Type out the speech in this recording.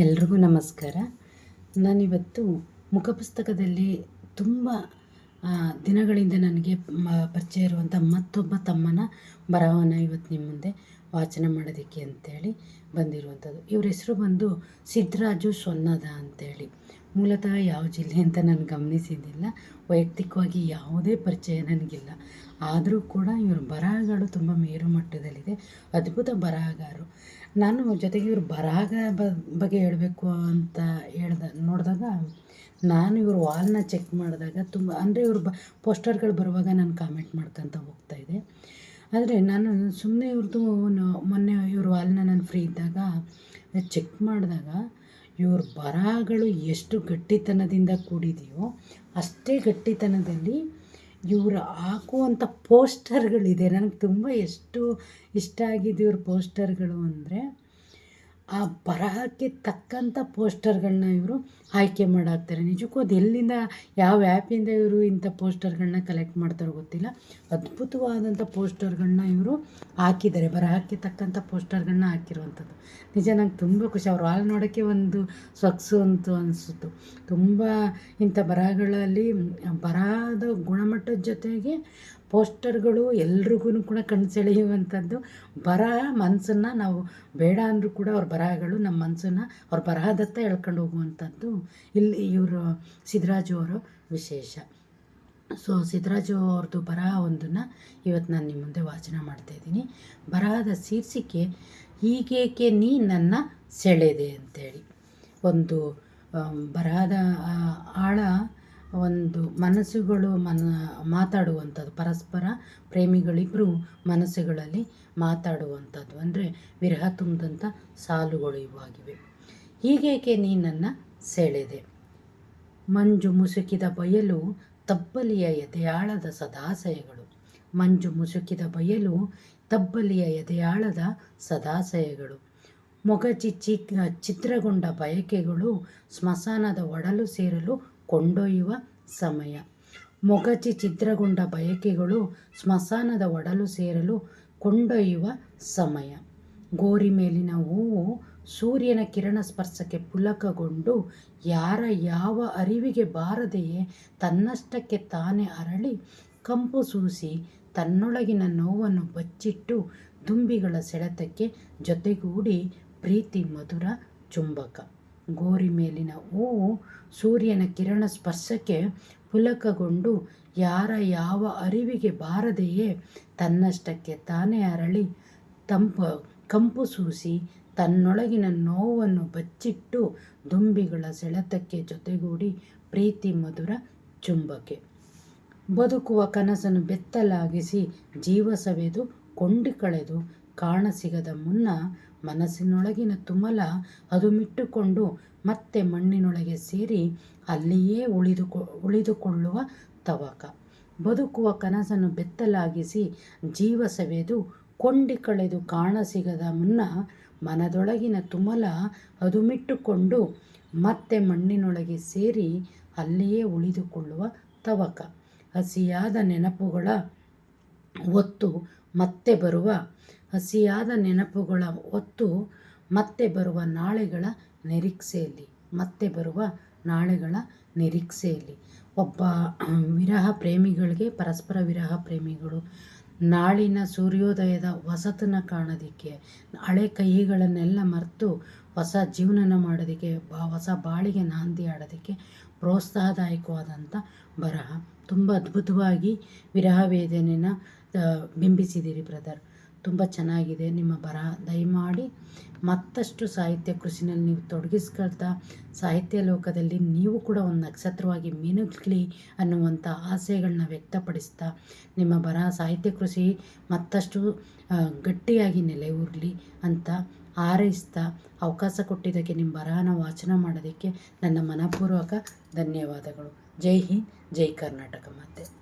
ಎಲ್ರಿಗೂ ನಮಸ್ಕಾರ. ನಾನಿವತ್ತು ಮುಖಪುಸ್ತಕದಲ್ಲಿ ತುಂಬ ದಿನಗಳಿಂದ ನನಗೆ ಪರಿಚಯ ಇರುವಂಥ ಮತ್ತೊಬ್ಬ ತಮ್ಮನ ಬರಹವನ್ನು ಇವತ್ತು ನಿಮ್ಮ ಮುಂದೆ ವಾಚನ ಮಾಡೋದಕ್ಕೆ ಅಂತೇಳಿ ಬಂದಿರುವಂಥದ್ದು. ಇವ್ರ ಹೆಸರು ಬಂದು ಸಿದ್ದರಾಜು ಸೊನ್ನದ ಅಂತೇಳಿ. ಮೂಲತಃ ಯಾವ ಜಿಲ್ಲೆ ಅಂತ ನಾನು ಗಮನಿಸಿದ್ದಿಲ್ಲ. ವೈಯಕ್ತಿಕವಾಗಿ ಯಾವುದೇ ಪರಿಚಯ ನನಗಿಲ್ಲ. ಆದರೂ ಕೂಡ ಇವ್ರ ಬರಹಗಳು ತುಂಬ ಮೇರು ಮಟ್ಟದಲ್ಲಿದೆ. ಅದ್ಭುತ ಬರಹಗಾರರು. ನಾನು ಜೊತೆಗೆ ಇವ್ರ ಬರಹಗ ಬಗ್ಗೆ ಹೇಳಬೇಕು ಅಂತ ಹೇಳ್ದ, ನೋಡಿದಾಗ ನಾನು ಇವ್ರ ವಾಲ್ನ ಚೆಕ್ ಮಾಡಿದಾಗ ತುಂಬ, ಅಂದರೆ ಇವ್ರ ಬ, ಪೋಸ್ಟರ್ಗಳು ಬರುವಾಗ ನಾನು ಕಾಮೆಂಟ್ ಮಾಡ್ಕೊತ ಹೋಗ್ತಾಯಿದ್ದೆ ಆದರೆ ನಾನು ಸುಮ್ಮನೆ ಇವ್ರದ್ದು ಮೊನ್ನೆ ಇವ್ರ ವಾಲ್ನ ನಾನು ಫ್ರೀ ಇದ್ದಾಗ ಚೆಕ್ ಮಾಡಿದಾಗ ಇವ್ರ ಬರಹಗಳು ಎಷ್ಟು ಗಟ್ಟಿತನದಿಂದ ಕೂಡಿದೆಯೋ ಅಷ್ಟೇ ಗಟ್ಟಿತನದಲ್ಲಿ ಇವರು ಹಾಕುವಂಥ ಪೋಸ್ಟರ್ಗಳಿದೆ. ನನಗೆ ತುಂಬ ಎಷ್ಟು ಇಷ್ಟ ಆಗಿದೆ ಇವ್ರ ಪೋಸ್ಟರ್ಗಳು ಅಂದರೆ ಆ ಬರಹಕ್ಕೆ ತಕ್ಕಂಥ ಪೋಸ್ಟರ್ಗಳನ್ನ ಇವರು ಆಯ್ಕೆ ಮಾಡಾಕ್ತಾರೆ. ನಿಜಕ್ಕೂ ಅದು ಎಲ್ಲಿಂದ, ಯಾವ ಆ್ಯಪಿಂದ ಇವರು ಇಂಥ ಪೋಸ್ಟರ್ಗಳನ್ನ ಕಲೆಕ್ಟ್ ಮಾಡ್ತಾರೋ ಗೊತ್ತಿಲ್ಲ. ಅದ್ಭುತವಾದಂಥ ಪೋಸ್ಟರ್ಗಳನ್ನ ಇವರು ಹಾಕಿದ್ದಾರೆ. ಬರಹಕ್ಕೆ ತಕ್ಕಂಥ ಪೋಸ್ಟರ್ಗಳನ್ನ ಹಾಕಿರುವಂಥದ್ದು. ನಿಜ ನಂಗೆ ತುಂಬ ಖುಷಿ. ಅವ್ರು ಹಾಲು ನೋಡೋಕ್ಕೆ ಒಂದು ಸೊಗಸು ಅಂತ ಅನಿಸಿತು ತುಂಬ ಇಂಥ ಬರಹಗಳಲ್ಲಿ ಬರಹದ ಗುಣಮಟ್ಟದ ಜೊತೆಗೆ ಪೋಸ್ಟರ್ಗಳು ಎಲ್ರಿಗೂ ಕೂಡ ಕಣ್ಣು ಸೆಳೆಯುವಂಥದ್ದು. ಬರಹ ಮನಸ್ಸನ್ನು ನಾವು ಬೇಡ ಅಂದರೂ ಕೂಡ ಅವ್ರ ಬರಹಗಳು ನಮ್ಮ ಮನಸ್ಸನ್ನು ಅವ್ರ ಬರಹದತ್ತ ಎಳ್ಕೊಂಡು ಹೋಗುವಂಥದ್ದು. ಇಲ್ಲಿ ಇವರು ಸಿದ್ದರಾಜು ಅವರ ವಿಶೇಷ. ಸೊ ಸಿದ್ದರಾಜು ಅವ್ರದ್ದು ಬರಹ ಒಂದನ್ನು ಇವತ್ತು ನಾನು ನಿಮ್ಮ ಮುಂದೆ ವಾಚನ ಮಾಡ್ತಾಯಿದ್ದೀನಿ ಬರಹದ ಶೀರ್ಷಿಕೆ, ಹೀಗೇಕೆ ನೀ ನನ್ನ ಸೆಳೆದೆ ಅಂತೇಳಿ. ಒಂದು ಬರಹದ ಆಳ ಒಂದು ಮನಸ್ಸುಗಳು ಮನ, ಮಾತಾಡುವಂಥದ್ದು, ಪರಸ್ಪರ ಪ್ರೇಮಿಗಳಿಬ್ಬರು ಮನಸ್ಸುಗಳಲ್ಲಿ ಮಾತಾಡುವಂಥದ್ದು. ಅಂದರೆ ವಿರಹ ತುಂಬಿದಂಥ ಸಾಲುಗಳು ಇವಾಗಿವೆ. ಹೀಗೇಕೆ ನೀ ನನ್ನ ಸೆಳೆದೆ? ಮಂಜು ಮುಸುಕಿದ ಬಯಲು ತಬ್ಬಲಿಯ ಎದೆಯಾಳದ ಸದಾಶಯಗಳು ಮಂಜು ಮುಸುಕಿದ ಬಯಲು ತಬ್ಬಲಿಯ ಎದೆಯಾಳದ ಸದಾಶಯಗಳು ಚಿ ಚಿತ್ರಗೊಂಡ ಬಯಕೆಗಳು ಸ್ಮಶಾನದ ಒಡಲು ಸೇರಲು ಕೊಂಡೊಯ್ಯುವ ಸಮಯ. ಮೊಗಚಿ ಛಿದ್ರಗೊಂಡ ಬಯಕೆಗಳು ಸ್ಮಶಾನದ ಒಡಲು ಸೇರಲು ಕೊಂಡೊಯ್ಯುವ ಸಮಯ. ಗೋರಿ ಮೇಲಿನ ಹೂವು ಸೂರ್ಯನ ಕಿರಣ ಸ್ಪರ್ಶಕ್ಕೆ ಪುಲಕಗೊಂಡು ಯಾರ ಯಾವ ಅರಿವಿಗೆ ಬಾರದೆಯೇ ತನ್ನಷ್ಟಕ್ಕೆ ತಾನೇ ಅರಳಿ ಕಂಪು ಸೂಸಿ ತನ್ನೊಳಗಿನ ನೋವನ್ನು ಬಚ್ಚಿಟ್ಟು ದುಂಬಿಗಳ ಸೆಳೆತಕ್ಕೆ ಜೊತೆಗೂಡಿ ಪ್ರೀತಿ ಮಧುರ ಚುಂಬಕ. ಗೋರಿ ಮೇಲಿನ ಹೂವು ಸೂರ್ಯನ ಕಿರಣ ಸ್ಪರ್ಶಕ್ಕೆ ಪುಲಕಗೊಂಡು ಯಾರ ಯಾವ ಅರಿವಿಗೆ ಬಾರದೆಯೇ ತನ್ನಷ್ಟಕ್ಕೆ ತಾನೇ ಅರಳಿ ತಂಪ ಕಂಪು ಸೂಸಿ ತನ್ನೊಳಗಿನ ನೋವನ್ನು ಬಚ್ಚಿಟ್ಟು ದುಂಬಿಗಳ ಸೆಳೆತಕ್ಕೆ ಜೊತೆಗೂಡಿ ಪ್ರೀತಿ ಮಧುರ ಚುಂಬಕೆ. ಬದುಕುವ ಕನಸನ್ನು ಬೆತ್ತಲಾಗಿಸಿ ಜೀವ ಸವೆದು ಕೊಂಡಿ ಕಳೆದು ಕಾಣಸಿಗದ ಮುನ್ನ ಮನಸ್ಸಿನೊಳಗಿನ ತುಮಲ ಅದು ಮಿಟ್ಟುಕೊಂಡು ಮತ್ತೆ ಮಣ್ಣಿನೊಳಗೆ ಸೇರಿ ಅಲ್ಲಿಯೇ ಉಳಿದುಕೊ, ಉಳಿದುಕೊಳ್ಳುವ ತವಕ. ಬದುಕುವ ಕನಸನ್ನು ಬೆತ್ತಲಾಗಿಸಿ ಜೀವ ಸವೆದು ಕೊಂಡಿ ಕಳೆದು ಕಾಣಸಿಗದ ಮುನ್ನ ಮನದೊಳಗಿನ ತುಮಲ ಅದು ಮಿಟ್ಟುಕೊಂಡು ಮತ್ತೆ ಮಣ್ಣಿನೊಳಗೆ ಸೇರಿ ಅಲ್ಲಿಯೇ ಉಳಿದುಕೊಳ್ಳುವ ತವಕ. ಹಸಿಯಾದ ನೆನಪುಗಳ ಒತ್ತು ಮತ್ತೆ ಬರುವ ಹಸಿಯಾದ ನೆನಪುಗಳ ಒತ್ತು ಮತ್ತೆ ಬರುವ ನಾಳೆಗಳ ನಿರೀಕ್ಷೆಯಲ್ಲಿ, ಮತ್ತೆ ಬರುವ ನಾಳೆಗಳ ನಿರೀಕ್ಷೆಯಲ್ಲಿ. ಒಬ್ಬ ವಿರಹ ಪ್ರೇಮಿಗಳಿಗೆ, ಪರಸ್ಪರ ವಿರಹ ಪ್ರೇಮಿಗಳು, ನಾಳಿನ ಸೂರ್ಯೋದಯದ ಹೊಸತನ ಕಾಣೋದಕ್ಕೆ, ಹಳೆ ಕೈಗಳನ್ನೆಲ್ಲ ಮರೆತು ಹೊಸ ಜೀವನನ ಮಾಡೋದಕ್ಕೆ, ಬಾ, ಹೊಸ ಬಾಳಿಗೆ ನಾಂದಿ ಆಡೋದಕ್ಕೆ ಪ್ರೋತ್ಸಾಹದಾಯಕವಾದಂಥ ಬರಹ. ತುಂಬ ಅದ್ಭುತವಾಗಿ ವಿರಹ ವೇದನೆನ ಬಿಂಬಿಸಿದ್ದೀರಿ ಬ್ರದರ್ ತುಂಬ ಚೆನ್ನಾಗಿದೆ. ನಿಮ್ಮ ಬರ, ದಯಮಾಡಿ ಮತ್ತಷ್ಟು ಸಾಹಿತ್ಯ ಕೃಷಿನಲ್ಲಿ ನೀವು ತೊಡಗಿಸ್ಕೊಳ್ತಾ, ಸಾಹಿತ್ಯ ಲೋಕದಲ್ಲಿ ನೀವು ಕೂಡ ಒಂದು ನಕ್ಷತ್ರವಾಗಿ ಮಿನುಗ್ಲಿ ಅನ್ನುವಂಥ ಆಸೆಗಳನ್ನ ವ್ಯಕ್ತಪಡಿಸ್ತಾ, ನಿಮ್ಮ ಬರ, ಸಾಹಿತ್ಯ ಕೃಷಿ ಮತ್ತಷ್ಟು ಗಟ್ಟಿಯಾಗಿ ನೆಲೆ ಊರಲಿ ಅಂತ ಹಾರೈಸ್ತಾ, ಅವಕಾಶ ಕೊಟ್ಟಿದ್ದಕ್ಕೆ ನಿಮ್ಮ ಬರಹನ ವಾಚನ ಮಾಡೋದಕ್ಕೆ ನನ್ನ ಮನಪೂರ್ವಕ ಧನ್ಯವಾದಗಳು. ಜೈ ಹಿಂದ್, ಜೈ ಕರ್ನಾಟಕ ಮಾತೆ.